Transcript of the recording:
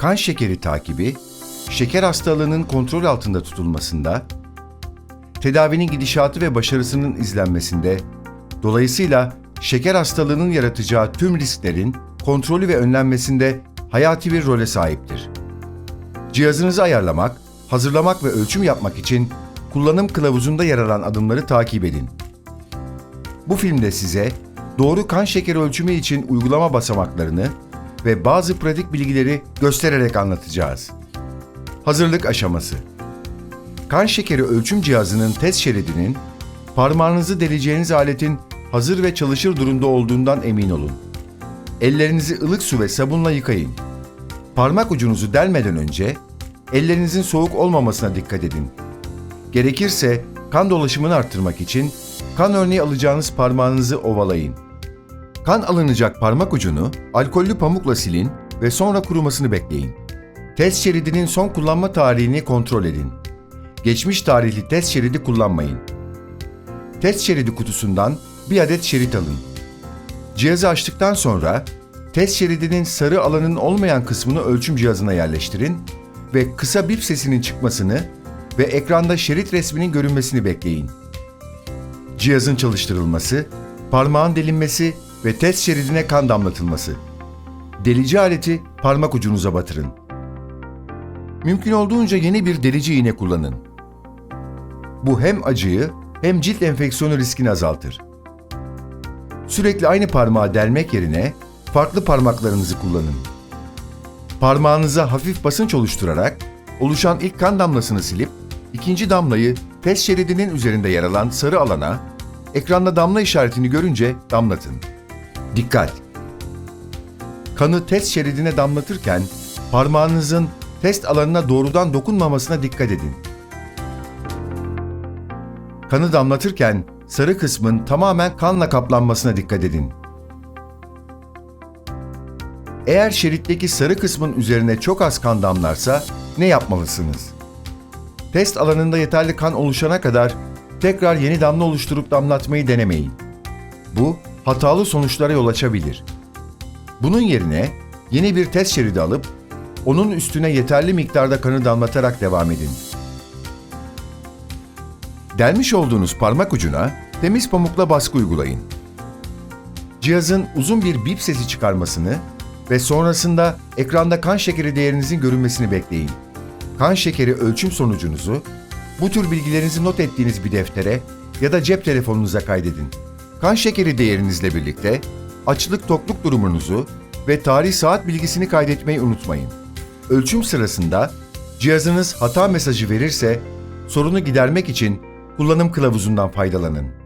kan şekeri takibi, şeker hastalığının kontrol altında tutulmasında, tedavinin gidişatı ve başarısının izlenmesinde, dolayısıyla şeker hastalığının yaratacağı tüm risklerin kontrolü ve önlenmesinde hayati bir role sahiptir. Cihazınızı ayarlamak, hazırlamak ve ölçüm yapmak için kullanım kılavuzunda yer alan adımları takip edin. Bu filmde size doğru kan şekeri ölçümü için uygulama basamaklarını ve bazı pratik bilgileri göstererek anlatacağız. Hazırlık aşaması Kan şekeri ölçüm cihazının test şeridinin parmağınızı deleceğiniz aletin hazır ve çalışır durumda olduğundan emin olun. Ellerinizi ılık su ve sabunla yıkayın. Parmak ucunuzu delmeden önce ellerinizin soğuk olmamasına dikkat edin. Gerekirse kan dolaşımını arttırmak için kan örneği alacağınız parmağınızı ovalayın. Kan alınacak parmak ucunu alkollü pamukla silin ve sonra kurumasını bekleyin. Test şeridinin son kullanma tarihini kontrol edin. Geçmiş tarihli test şeridi kullanmayın. Test şeridi kutusundan bir adet şerit alın. Cihazı açtıktan sonra test şeridinin sarı alanın olmayan kısmını ölçüm cihazına yerleştirin ve kısa bip sesinin çıkmasını ve ekranda şerit resminin görünmesini bekleyin. Cihazın çalıştırılması, parmağın delinmesi ve test şeridine kan damlatılması. Delici aleti parmak ucunuza batırın. Mümkün olduğunca yeni bir delici iğne kullanın. Bu hem acıyı hem cilt enfeksiyonu riskini azaltır. Sürekli aynı parmağı delmek yerine farklı parmaklarınızı kullanın. Parmağınıza hafif basınç oluşturarak oluşan ilk kan damlasını silip ikinci damlayı test şeridinin üzerinde yer alan sarı alana ekranda damla işaretini görünce damlatın. Dikkat! Kanı test şeridine damlatırken parmağınızın test alanına doğrudan dokunmamasına dikkat edin. Kanı damlatırken sarı kısmın tamamen kanla kaplanmasına dikkat edin. Eğer şeritteki sarı kısmın üzerine çok az kan damlarsa ne yapmalısınız? Test alanında yeterli kan oluşana kadar tekrar yeni damla oluşturup damlatmayı denemeyin. Bu hatalı sonuçlara yol açabilir. Bunun yerine yeni bir test şeridi alıp onun üstüne yeterli miktarda kanı damlatarak devam edin. Delmiş olduğunuz parmak ucuna temiz pamukla baskı uygulayın. Cihazın uzun bir bip sesi çıkarmasını ve sonrasında ekranda kan şekeri değerinizin görünmesini bekleyin. Kan şekeri ölçüm sonucunuzu bu tür bilgilerinizi not ettiğiniz bir deftere ya da cep telefonunuza kaydedin. Kan şekeri değerinizle birlikte açlık tokluk durumunuzu ve tarih saat bilgisini kaydetmeyi unutmayın. Ölçüm sırasında cihazınız hata mesajı verirse sorunu gidermek için kullanım kılavuzundan faydalanın.